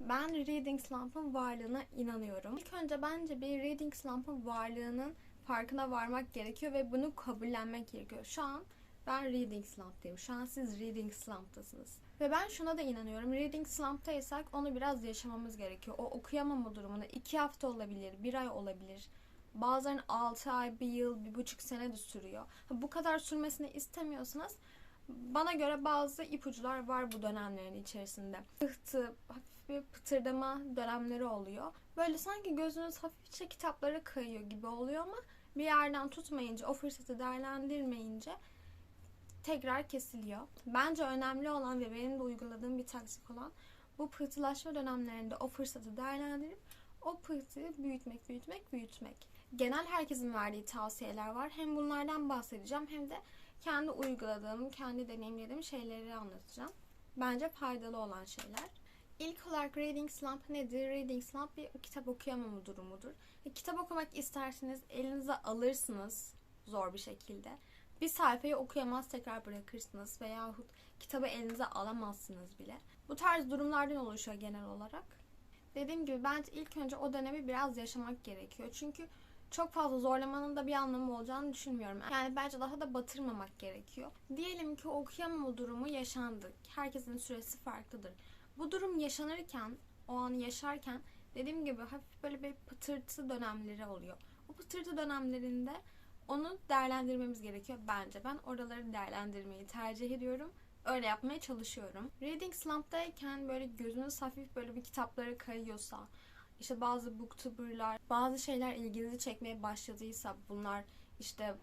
Ben Reading Slump'ın varlığına inanıyorum. İlk önce bence bir Reading Slump'ın varlığının farkına varmak gerekiyor ve bunu kabullenmek gerekiyor. Şu an ben Reading Slump'tayım. Şu an siz Reading Slump'tasınız. Ve ben şuna da inanıyorum. Reading Slump'taysak onu biraz yaşamamız gerekiyor. O okuyamama durumunu iki hafta olabilir, bir ay olabilir. Bazen 6 ay, bir yıl, bir buçuk sene de sürüyor. Bu kadar sürmesini istemiyorsanız bana göre bazı ipuçlar var bu dönemlerin içerisinde. Pıhtı, bir pıtırdama dönemleri oluyor. Böyle sanki gözünüz hafifçe kitaplara kayıyor gibi oluyor ama bir yerden tutmayınca, o fırsatı değerlendirmeyince tekrar kesiliyor. Bence önemli olan ve benim de uyguladığım bir taktik olan bu pıhtılaşma dönemlerinde o fırsatı değerlendirip o pıhtıyı büyütmek, büyütmek, büyütmek. Genel herkesin verdiği tavsiyeler var. Hem bunlardan bahsedeceğim hem de kendi uyguladığım, kendi deneyimlediğim şeyleri anlatacağım. Bence faydalı olan şeyler. İlk olarak reading slump nedir? Reading slump bir kitap okuyamama durumudur. E, kitap okumak isterseniz elinize alırsınız zor bir şekilde. Bir sayfayı okuyamaz tekrar bırakırsınız veyahut kitabı elinize alamazsınız bile. Bu tarz durumlardan oluşuyor genel olarak. Dediğim gibi bence ilk önce o dönemi biraz yaşamak gerekiyor. Çünkü çok fazla zorlamanın da bir anlamı olacağını düşünmüyorum. Yani bence daha da batırmamak gerekiyor. Diyelim ki okuyamama durumu yaşandı. Herkesin süresi farklıdır. Bu durum yaşanırken, o anı yaşarken dediğim gibi hafif böyle bir pıtırtı dönemleri oluyor. O pıtırtı dönemlerinde onu değerlendirmemiz gerekiyor bence. Ben oraları değerlendirmeyi tercih ediyorum. Öyle yapmaya çalışıyorum. Reading slump'tayken böyle gözünüz hafif böyle bir kitaplara kayıyorsa, işte bazı booktuberlar, bazı şeyler ilginizi çekmeye başladıysa bunlar işte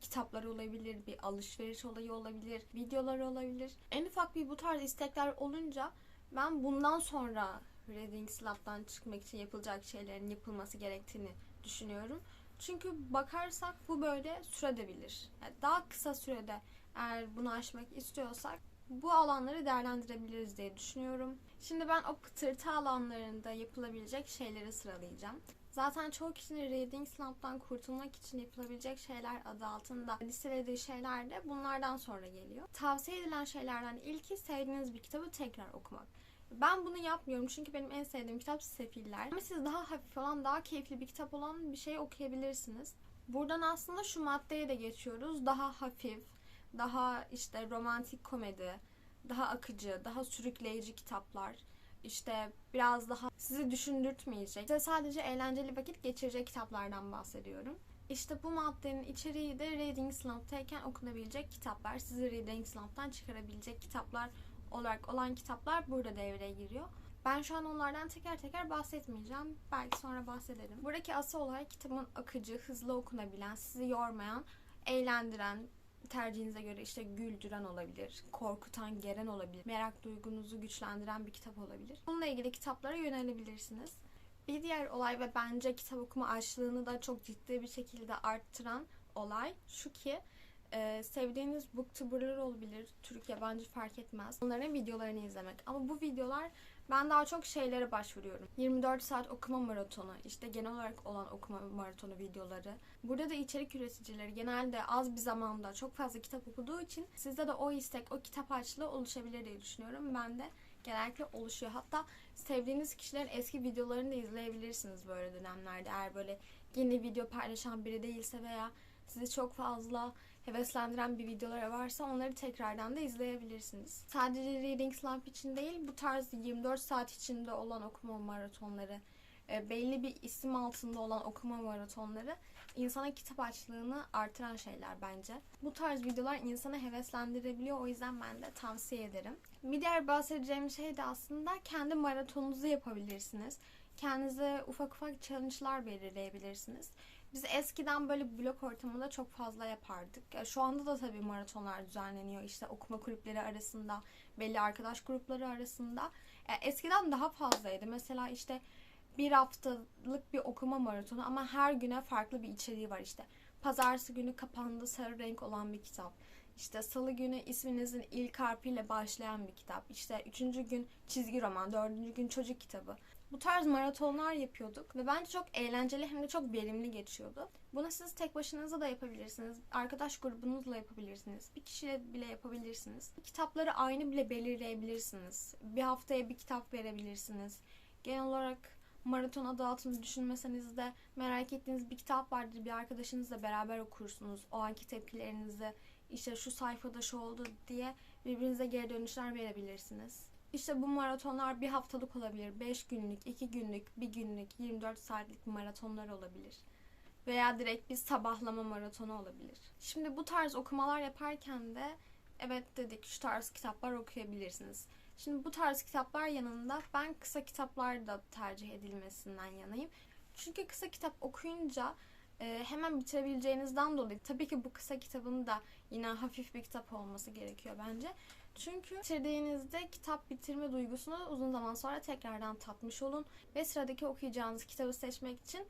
kitaplar olabilir, bir alışveriş olayı olabilir, videolar olabilir. En ufak bir bu tarz istekler olunca ben bundan sonra Reading Slump'tan çıkmak için yapılacak şeylerin yapılması gerektiğini düşünüyorum. Çünkü bakarsak bu böyle sürebilir. Yani daha kısa sürede eğer bunu aşmak istiyorsak bu alanları değerlendirebiliriz diye düşünüyorum. Şimdi ben o pıtırtı alanlarında yapılabilecek şeyleri sıralayacağım. Zaten çoğu kişinin reading slump'tan kurtulmak için yapılabilecek şeyler adı altında listelediği şeyler de bunlardan sonra geliyor. Tavsiye edilen şeylerden ilki sevdiğiniz bir kitabı tekrar okumak. Ben bunu yapmıyorum çünkü benim en sevdiğim kitap Sefiller. Ama siz daha hafif olan, daha keyifli bir kitap olan bir şey okuyabilirsiniz. Buradan aslında şu maddeye de geçiyoruz. Daha hafif, daha işte romantik komedi, daha akıcı, daha sürükleyici kitaplar. İşte biraz daha sizi düşündürtmeyecek, size sadece eğlenceli vakit geçirecek kitaplardan bahsediyorum. İşte bu maddenin içeriği de Reading Slump'tayken okunabilecek kitaplar. Sizi Reading Slump'tan çıkarabilecek kitaplar olarak olan kitaplar burada devreye giriyor. Ben şu an onlardan teker teker bahsetmeyeceğim. Belki sonra bahsederim. Buradaki asıl olay kitabın akıcı, hızlı okunabilen, sizi yormayan, eğlendiren, tercihinize göre işte güldüren olabilir, korkutan, geren olabilir, merak duygunuzu güçlendiren bir kitap olabilir. Bununla ilgili kitaplara yönelebilirsiniz. Bir diğer olay ve bence kitap okuma açlığını da çok ciddi bir şekilde arttıran olay şu ki e, sevdiğiniz booktuberlar olabilir. Türk yabancı fark etmez. Onların videolarını izlemek. Ama bu videolar ben daha çok şeylere başvuruyorum. 24 saat okuma maratonu, işte genel olarak olan okuma maratonu videoları. Burada da içerik üreticileri genelde az bir zamanda çok fazla kitap okuduğu için sizde de o istek, o kitap açlığı oluşabilir diye düşünüyorum. Ben de genellikle oluşuyor. Hatta sevdiğiniz kişilerin eski videolarını da izleyebilirsiniz böyle dönemlerde. Eğer böyle yeni video paylaşan biri değilse veya sizi çok fazla heveslendiren bir videoları varsa onları tekrardan da izleyebilirsiniz. Sadece Reading Slump için değil bu tarz 24 saat içinde olan okuma maratonları, e, belli bir isim altında olan okuma maratonları insana kitap açlığını artıran şeyler bence. Bu tarz videolar insanı heveslendirebiliyor o yüzden ben de tavsiye ederim. Bir diğer bahsedeceğim şey de aslında kendi maratonunuzu yapabilirsiniz. Kendinize ufak ufak challenge'lar belirleyebilirsiniz. Biz eskiden böyle blok ortamında çok fazla yapardık. Ya şu anda da tabii maratonlar düzenleniyor. İşte okuma kulüpleri arasında, belli arkadaş grupları arasında. Ya eskiden daha fazlaydı. Mesela işte bir haftalık bir okuma maratonu ama her güne farklı bir içeriği var işte. Pazartesi günü kapandı sarı renk olan bir kitap. İşte salı günü isminizin ilk harfiyle başlayan bir kitap. İşte üçüncü gün çizgi roman, dördüncü gün çocuk kitabı. Bu tarz maratonlar yapıyorduk ve bence çok eğlenceli hem de çok verimli geçiyordu. Bunu siz tek başınıza da yapabilirsiniz. Arkadaş grubunuzla yapabilirsiniz. Bir kişiyle bile yapabilirsiniz. Kitapları aynı bile belirleyebilirsiniz. Bir haftaya bir kitap verebilirsiniz. Genel olarak maraton adı altında düşünmeseniz de merak ettiğiniz bir kitap vardır. Bir arkadaşınızla beraber okursunuz. O anki tepkilerinizi işte şu sayfada şu oldu diye birbirinize geri dönüşler verebilirsiniz. İşte bu maratonlar bir haftalık olabilir. 5 günlük, 2 günlük, 1 günlük, 24 saatlik maratonlar olabilir. Veya direkt bir sabahlama maratonu olabilir. Şimdi bu tarz okumalar yaparken de evet dedik şu tarz kitaplar okuyabilirsiniz. Şimdi bu tarz kitaplar yanında ben kısa kitaplar da tercih edilmesinden yanayım. Çünkü kısa kitap okuyunca e, hemen bitirebileceğinizden dolayı tabii ki bu kısa kitabın da yine hafif bir kitap olması gerekiyor bence. Çünkü bitirdiğinizde kitap bitirme duygusunu uzun zaman sonra tekrardan tatmış olun ve sıradaki okuyacağınız kitabı seçmek için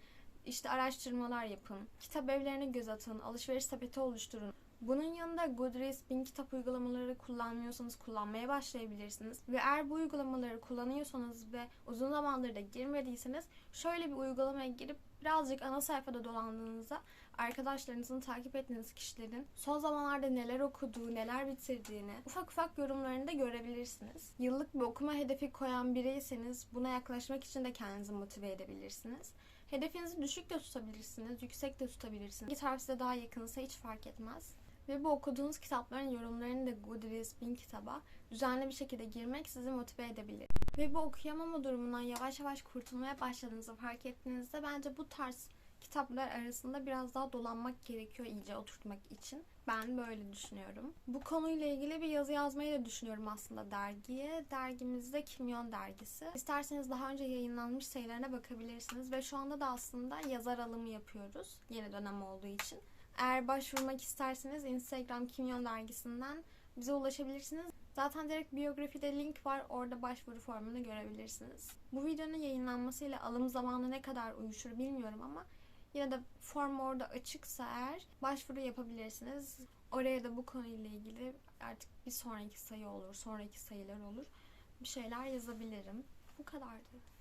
işte araştırmalar yapın, kitap evlerine göz atın, alışveriş sepeti oluşturun. Bunun yanında Goodreads, bin kitap uygulamaları kullanmıyorsanız kullanmaya başlayabilirsiniz. Ve eğer bu uygulamaları kullanıyorsanız ve uzun zamandır da girmediyseniz şöyle bir uygulamaya girip birazcık ana sayfada dolandığınızda arkadaşlarınızın takip ettiğiniz kişilerin son zamanlarda neler okuduğu, neler bitirdiğini ufak ufak yorumlarını da görebilirsiniz. Yıllık bir okuma hedefi koyan biriyseniz buna yaklaşmak için de kendinizi motive edebilirsiniz. Hedefinizi düşük de tutabilirsiniz, yüksek de tutabilirsiniz. Bir taraf size daha yakınsa hiç fark etmez. Ve bu okuduğunuz kitapların yorumlarını da Goodreads bin kitaba düzenli bir şekilde girmek sizi motive edebilir. Ve bu okuyamama durumundan yavaş yavaş kurtulmaya başladığınızı fark ettiğinizde bence bu tarz kitaplar arasında biraz daha dolanmak gerekiyor iyice oturtmak için. Ben böyle düşünüyorum. Bu konuyla ilgili bir yazı yazmayı da düşünüyorum aslında dergiye. Dergimizde Kimyon dergisi. İsterseniz daha önce yayınlanmış sayılarına bakabilirsiniz ve şu anda da aslında yazar alımı yapıyoruz. Yeni dönem olduğu için. Eğer başvurmak isterseniz Instagram Kimyon dergisinden bize ulaşabilirsiniz. Zaten direkt biyografide link var. Orada başvuru formunu görebilirsiniz. Bu videonun yayınlanmasıyla alım zamanı ne kadar uyuşur bilmiyorum ama yine de form orada açıksa eğer başvuru yapabilirsiniz. Oraya da bu konuyla ilgili artık bir sonraki sayı olur, sonraki sayılar olur. Bir şeyler yazabilirim. Bu kadardı.